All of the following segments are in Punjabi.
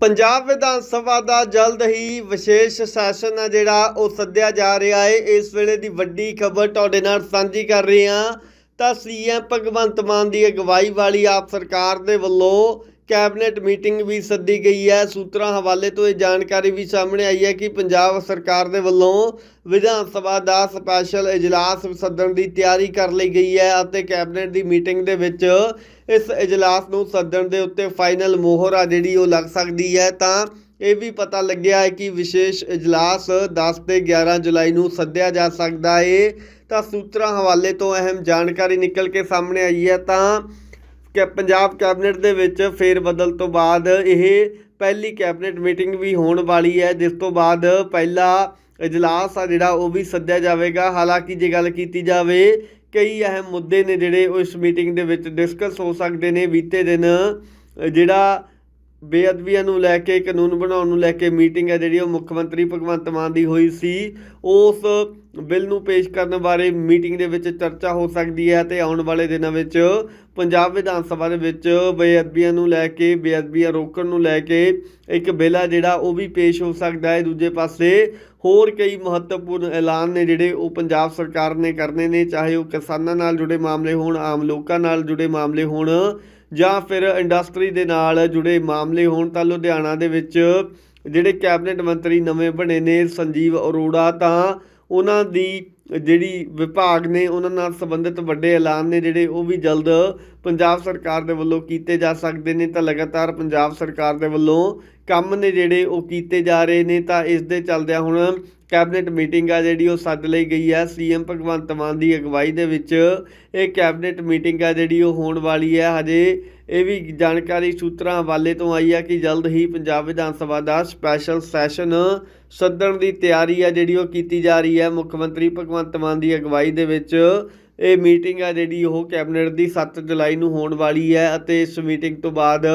ਪੰਜਾਬ ਵਿਧਾਨ ਸਭਾ ਦਾ ਜਲਦ ਹੀ ਵਿਸ਼ੇਸ਼ ਸੈਸ਼ਨ ਆ ਜਿਹੜਾ ਉਹ ਸੱਦਿਆ ਜਾ ਰਿਹਾ ਹੈ ਇਸ ਵੇਲੇ ਦੀ ਵੱਡੀ ਖਬਰ ਤੁਹਾਡੇ ਨਾਲ ਸਾਂਝੀ ਕਰ ਰਹੇ ਹਾਂ। ਤਾਂ ਸੀਐਮ ਭਗਵੰਤ ਮਾਨ ਦੀ ਅਗਵਾਈ ਵਾਲੀ ਆਪ ਸਰਕਾਰ ਦੇ ਵੱਲੋਂ ਕੈਬਨਿਟ ਮੀਟਿੰਗ ਵੀ ਸੱਦੀ ਗਈ ਹੈ। ਸੂਤਰਾਂ ਹਵਾਲੇ ਤੋਂ ਇਹ ਜਾਣਕਾਰੀ ਵੀ ਸਾਹਮਣੇ ਆਈ ਹੈ ਕਿ ਪੰਜਾਬ ਸਰਕਾਰ ਦੇ ਵੱਲੋਂ ਵਿਧਾਨ ਸਭਾ ਦਾ ਸਪੈਸ਼ਲ ਇਜਲਾਸ ਸੱਦਣ ਦੀ ਤਿਆਰੀ ਕਰ ਲਈ ਗਈ ਹੈ ਅਤੇ ਕੈਬਨਿਟ ਦੀ ਮੀਟਿੰਗ ਦੇ ਵਿੱਚ ਇਸ ਇਜਲਾਸ ਨੂੰ ਸੱਦਣ ਦੇ ਉੱਤੇ ਫਾਈਨਲ ਮੋਹਰ ਆ ਜਿਹੜੀ ਉਹ ਲੱਗ ਸਕਦੀ ਹੈ। ਤਾਂ ਇਹ ਵੀ ਪਤਾ ਲੱਗਿਆ ਹੈ ਕਿ ਵਿਸ਼ੇਸ਼ ਇਜਲਾਸ 10 ਤੇ 11 ਜੁਲਾਈ ਨੂੰ ਸੱਦਿਆ ਜਾ ਸਕਦਾ ਹੈ ਤਾਂ ਸੂਤਰਾਂ ਹਵਾਲੇ ਤੋਂ ਅਹਿਮ ਜਾਣਕਾਰੀ ਨਿਕਲ ਕੇ ਸਾਹਮਣੇ ਆਈ ਹੈ। ਤਾਂ ਪੰਜਾਬ ਕੈਬਨਿਟ ਦੇ ਵਿੱਚ ਫੇਰ ਬਦਲ ਤੋਂ ਬਾਅਦ ਇਹ ਪਹਿਲੀ ਕੈਬਨਿਟ ਮੀਟਿੰਗ ਵੀ ਹੋਣ ਵਾਲੀ ਹੈ, ਜਿਸ ਤੋਂ ਬਾਅਦ ਪਹਿਲਾ ਇਜਲਾਸ ਆ ਜਿਹੜਾ ਉਹ ਵੀ ਸੱਦਿਆ ਜਾਵੇਗਾ। ਹਾਲਾਂਕਿ ਜੇ ਗੱਲ ਕੀਤੀ ਜਾਵੇ, ਕਈ ਅਹਿਮ ਮੁੱਦੇ ਨੇ ਜਿਹੜੇ ਉਹ ਇਸ ਮੀਟਿੰਗ ਦੇ ਵਿੱਚ ਡਿਸਕਸ ਹੋ ਸਕਦੇ ਨੇ। ਬੀਤੇ ਦਿਨ ਜਿਹੜਾ ਬੇਅਦਬੀਆਂ ਨੂੰ ਲੈ ਕੇ, ਕਾਨੂੰਨ ਬਣਾਉਣ ਨੂੰ ਲੈ ਕੇ ਮੀਟਿੰਗ ਹੈ ਜਿਹੜੀ ਉਹ ਮੁੱਖ ਮੰਤਰੀ ਭਗਵੰਤ ਮਾਨ ਦੀ ਹੋਈ ਸੀ। ਉਸ ਬਿੱਲ ਨੂੰ ਪੇਸ਼ ਕਰਨ ਬਾਰੇ ਮੀਟਿੰਗ ਦੇ ਵਿੱਚ ਚਰਚਾ ਹੋ ਸਕਦੀ ਹੈ ਤੇ ਆਉਣ ਵਾਲੇ ਦਿਨਾਂ ਵਿੱਚ ਪੰਜਾਬ ਵਿਧਾਨ ਸਭਾ ਦੇ ਵਿੱਚ ਬੇਅਦਬੀਆਂ ਨੂੰ ਲੈ ਕੇ, ਬੇਅਦਬੀਆਂ ਰੋਕਣ ਨੂੰ ਲੈ ਕੇ ਇੱਕ ਬਿੱਲ ਆ ਜਿਹੜਾ ਉਹ ਵੀ ਪੇਸ਼ ਹੋ ਸਕਦਾ ਹੈ। ਦੂਜੇ ਪਾਸੇ ਹੋਰ ਕਈ ਮਹੱਤਵਪੂਰਨ ਐਲਾਨ ਨੇ ਜਿਹੜੇ ਉਹ ਪੰਜਾਬ ਸਰਕਾਰ ਨੇ ਕਰਨੇ ਨੇ, ਚਾਹੇ ਉਹ ਕਿਸਾਨਾਂ ਨਾਲ ਜੁੜੇ ਮਾਮਲੇ ਹੋਣ, ਆਮ ਲੋਕਾਂ ਨਾਲ ਜੁੜੇ ਮਾਮਲੇ ਹੋਣ। ਜਾਂ ਫਿਰ ਇੰਡਸਟਰੀ ਦੇ ਨਾਲ ਜੁੜੇ ਮਾਮਲੇ ਹੋਣ ਤਾਂ ਲੁਧਿਆਣਾ ਦੇ ਵਿੱਚ ਜਿਹੜੇ ਕੈਬਨਿਟ ਮੰਤਰੀ ਨਵੇਂ ਬਣੇ ਨੇ ਸੰਜੀਵ ਅਰੋੜਾ, ਤਾਂ ਉਹਨਾਂ ਦੀ ਜਿਹੜੀ ਵਿਭਾਗ ਨੇ, ਉਹਨਾਂ ਨਾਲ ਸੰਬੰਧਿਤ ਵੱਡੇ ਐਲਾਨ ਨੇ ਜਿਹੜੇ, ਉਹ ਵੀ ਜਲਦ ਪੰਜਾਬ ਸਰਕਾਰ ਦੇ ਵੱਲੋਂ ਕੀਤੇ ਜਾ ਸਕਦੇ ਨੇ। ਤਾਂ ਲਗਾਤਾਰ ਪੰਜਾਬ ਸਰਕਾਰ ਦੇ ਵੱਲੋਂ ਕੰਮ ਨੇ ਜਿਹੜੇ ਉਹ ਕੀਤੇ ਜਾ ਰਹੇ ਨੇ, ਤਾਂ ਇਸ ਦੇ ਚੱਲਦਿਆਂ ਹੁਣ ਕੈਬਨਿਟ ਮੀਟਿੰਗ ਆ ਜਿਹੜੀ, ਉਹ ਸੱਦ ਲਈ ਗਈ ਹੈ ਸੀਐਮ ਭਗਵੰਤ ਮਾਨ ਦੀ ਅਗਵਾਈ ਦੇ ਵਿੱਚ ਇਹ ਕੈਬਨਿਟ ਮੀਟਿੰਗ ਆ ਜਿਹੜੀ, ਉਹ ਹੋਣ ਵਾਲੀ ਹੈ ਹਜੇ ਇਹ ਵੀ ਜਾਣਕਾਰੀ ਸੂਤਰਾਂ ਹਵਾਲੇ ਤੋਂ ਆਈ ਹੈ ਕਿ ਜਲਦ ਹੀ ਪੰਜਾਬ ਵਿਧਾਨ ਸਭਾ ਦਾ ਸਪੈਸ਼ਲ ਸੈਸ਼ਨ ਸੱਦਣ ਦੀ ਤਿਆਰੀ ਆ ਜਿਹੜੀ, ਉਹ ਕੀਤੀ ਜਾ ਰਹੀ ਹੈ ਮੁੱਖ ਮੰਤਰੀ ਭਗਵੰਤ ਮਾਨ ਦੀ ਅਗਵਾਈ ਦੇ ਵਿੱਚ ਇਹ ਮੀਟਿੰਗ ਆ ਜਿਹੜੀ, ਉਹ ਕੈਬਨਿਟ ਦੀ 7 ਜੁਲਾਈ ਨੂੰ ਹੋਣ ਵਾਲੀ ਹੈ ਅਤੇ ਇਸ ਮੀਟਿੰਗ ਤੋਂ ਬਾਅਦ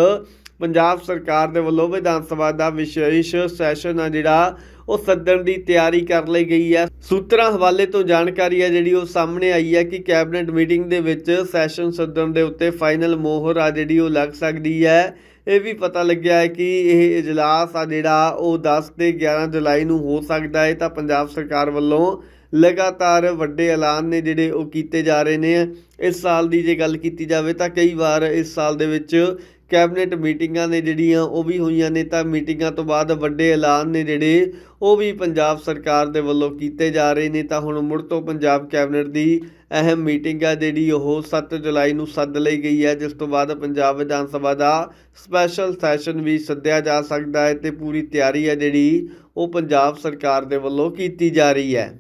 ਪੰਜਾਬ ਸਰਕਾਰ ਦੇ ਵੱਲੋਂ ਵਿਧਾਨ ਸਭਾ ਦਾ ਵਿਸ਼ੇਸ਼ ਸੈਸ਼ਨ ਆ ਜਿਹੜਾ, ਉਹ ਸੱਦਣ ਦੀ ਤਿਆਰੀ ਕਰ ਲਈ ਗਈ ਹੈ। ਸੂਤਰਾਂ ਹਵਾਲੇ ਤੋਂ ਜਾਣਕਾਰੀ ਹੈ ਜਿਹੜੀ ਉਹ ਸਾਹਮਣੇ ਆਈ ਹੈ ਕਿ ਕੈਬਨਿਟ ਮੀਟਿੰਗ ਦੇ ਵਿੱਚ ਸੈਸ਼ਨ ਸੱਦਣ ਦੇ ਉੱਤੇ ਫਾਈਨਲ ਮੋਹਰ ਆ ਜਿਹੜੀ ਉਹ ਲੱਗ ਸਕਦੀ ਹੈ। ਇਹ ਵੀ ਪਤਾ ਲੱਗਿਆ ਹੈ ਕਿ ਇਹ ਇਜਲਾਸ ਆ ਜਿਹੜਾ, ਉਹ 10 ਤੇ 11 ਜੁਲਾਈ ਨੂੰ ਹੋ ਸਕਦਾ ਹੈ। ਤਾਂ ਪੰਜਾਬ ਸਰਕਾਰ ਵੱਲੋਂ ਲਗਾਤਾਰ ਵੱਡੇ ਐਲਾਨ ਨੇ ਜਿਹੜੇ ਉਹ ਕੀਤੇ ਜਾ ਰਹੇ ਨੇ। ਇਸ ਸਾਲ ਦੀ ਜੇ ਗੱਲ ਕੀਤੀ ਜਾਵੇ ਤਾਂ ਕਈ ਵਾਰ ਇਸ ਸਾਲ ਦੇ ਵਿੱਚ ਕੈਬਨਿਟ ਮੀਟਿੰਗਾਂ ਨੇ ਜਿਹੜੀਆਂ ਉਹ ਵੀ ਹੋਈਆਂ ਨੇ, ਤਾਂ ਮੀਟਿੰਗਾਂ ਤੋਂ ਬਾਅਦ ਵੱਡੇ ਐਲਾਨ ਨੇ ਜਿਹੜੇ, ਉਹ ਵੀ ਪੰਜਾਬ ਸਰਕਾਰ ਦੇ ਵੱਲੋਂ ਕੀਤੇ ਜਾ ਰਹੇ ਨੇ। ਤਾਂ ਹੁਣ ਮੁੜ ਤੋਂ ਪੰਜਾਬ ਕੈਬਨਿਟ ਦੀ ਅਹਿਮ ਮੀਟਿੰਗ ਆ ਜਿਹੜੀ ਉਹ 7 ਜੁਲਾਈ ਨੂੰ ਸੱਦ ਲਈ ਗਈ ਹੈ, ਜਿਸ ਤੋਂ ਬਾਅਦ ਪੰਜਾਬ ਵਿਧਾਨ ਸਭਾ ਦਾ ਸਪੈਸ਼ਲ ਸੈਸ਼ਨ ਵੀ ਸੱਦਿਆ ਜਾ ਸਕਦਾ ਹੈ ਤੇ ਪੂਰੀ ਤਿਆਰੀ ਹੈ ਜਿਹੜੀ ਉਹ ਪੰਜਾਬ ਸਰਕਾਰ ਦੇ ਵੱਲੋਂ ਕੀਤੀ ਜਾ ਰਹੀ ਹੈ।